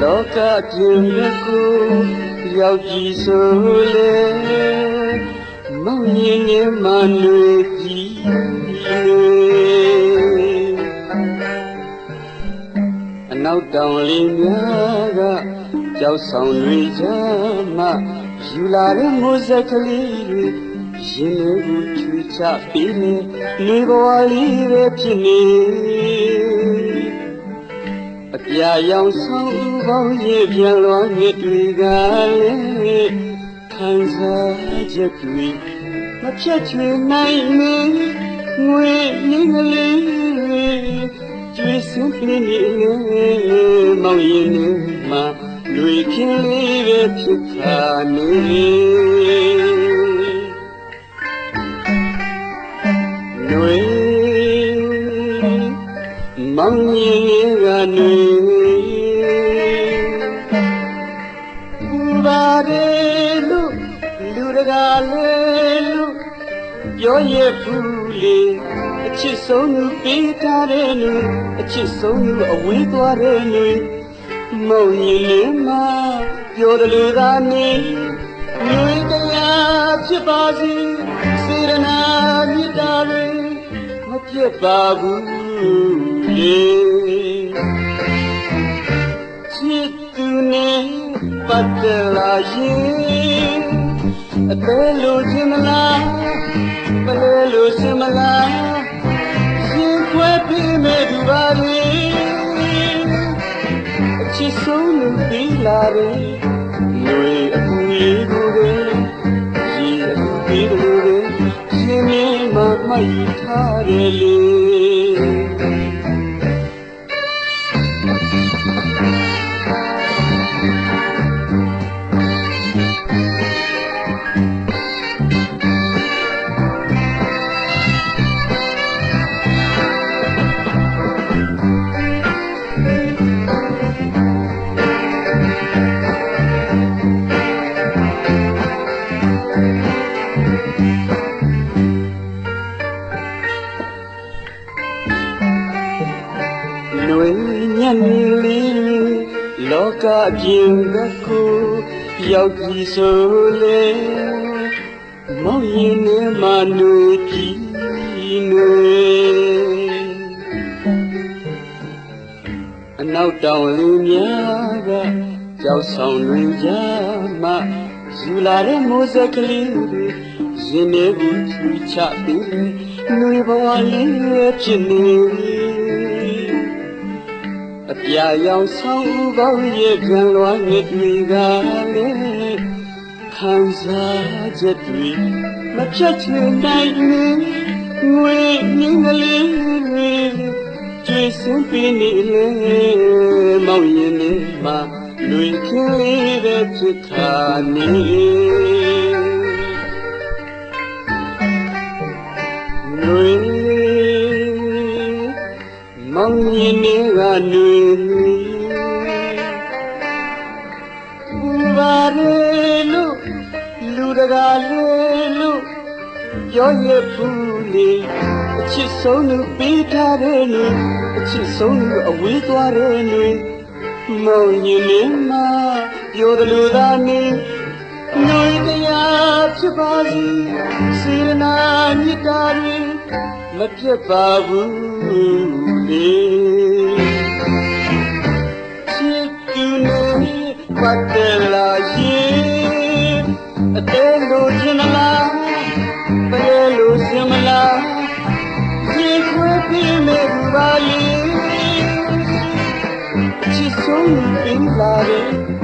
လောကပြင်မဲ့ကိုရောက်ကြည့်ဆိုလေမောင်ရင်ငယ်မနွေကြည့်အနောက်တောင်လေးများကကြောက်ဆောင်တွေကြမှယူလာတဲ့မိုးစက်ကလေးတွေရင်လေးကိုချွေချပေးနေနေဘဝလေးပဲဖြစ်နေ အပြာရောင်ဆောင်ပေါင်းရဲ့ပြန်လွန်မြစ်တွေကလည်းခံစားချက်တွေမဖြတ်ချွေနိုင်မေငွေရင်းကလေးတွေကျွေးစင်းပြင်းနေလေမောင်ရင်နေမှာလူခင်လေးပဲဖြစ်ခါနေ မောင်ရင်ကຫນွေပါတယ်လို့လူတကာလေလို့ပြောရဘူးလေအချစ်ဆုံးသူပေးထားတဲ့လူအချစ်ဆုံးသူအဝေးသွားတဲ့လူမောင်ရင်လေးမပြောတယ်လို့သာနေလူတရားဖြစ်ပါစေစေရနာမြတ်တာတွေမပြတ်ပါဘူး လေချစ်သူနဲ့ပတ်သက်လာရင်အသေးလို့ခြင်းမလားမလဲလို့စင်မလားရှင်ခွဲပြီးမဲ့သူပါလေအချစ်ဆုံးလို့ပြီးလာတယ်လူအပူလေးကိုပဲဒီအပူပြီးလို့ပဲရှင်မင်းမမှတ်ယူထားတယ်လေ လွေညံ့လေးလောကပြင်ကကိုရောက်ကြည့်ဆိုလေမောင်ရင်နဲ့မနွေကြည့်နွေအနောက်တောင်လူများကကြောက်ဆောင်တွေကြမှယူလာတဲ့မိုးစက်ကလေးတွေရင်ထဲကိုချူချပြီးနွေဘဝလေးဖြစ်နေ အပြာရောင်ဆောင်ဥပေါင်းရဲ့ခံလွားမြစ်တွေကလည်းခံစားချက်တွေမဖြတ်ချင်နိုင်ဘူးငွေမြင်းကလေးတွေကျွေးစင်းပြနေလေမောင်ရင်နေမှာလွင်ခင်းလေးပဲဖြစ်ခါနေ လွင်မောင်ရင်နေကလွင်ဘာရဲလို့လူတကာလေးလို့ပြောရဘူးလေအချစ်ဆုံးသူပေးထားတဲ့လူအချစ်ဆုံးသူအဝေးသွားတဲ့လူမောင်ရင်နေမှာပြောတယ်လို့သာနေငွေတရားဖြစ်ပါစေစေရနာမြတ်တာတွေမပြတ်ပါဘူး လေချစ်သူနဲ့ပတ်သက်လာရင်အသေးလို့ခြင်းမလားပလဲလို့ခြင်းမလားရင်ခွဲပြီးမဲ့ဘူပါလေချစ်ဆုံးပင်လာတယ်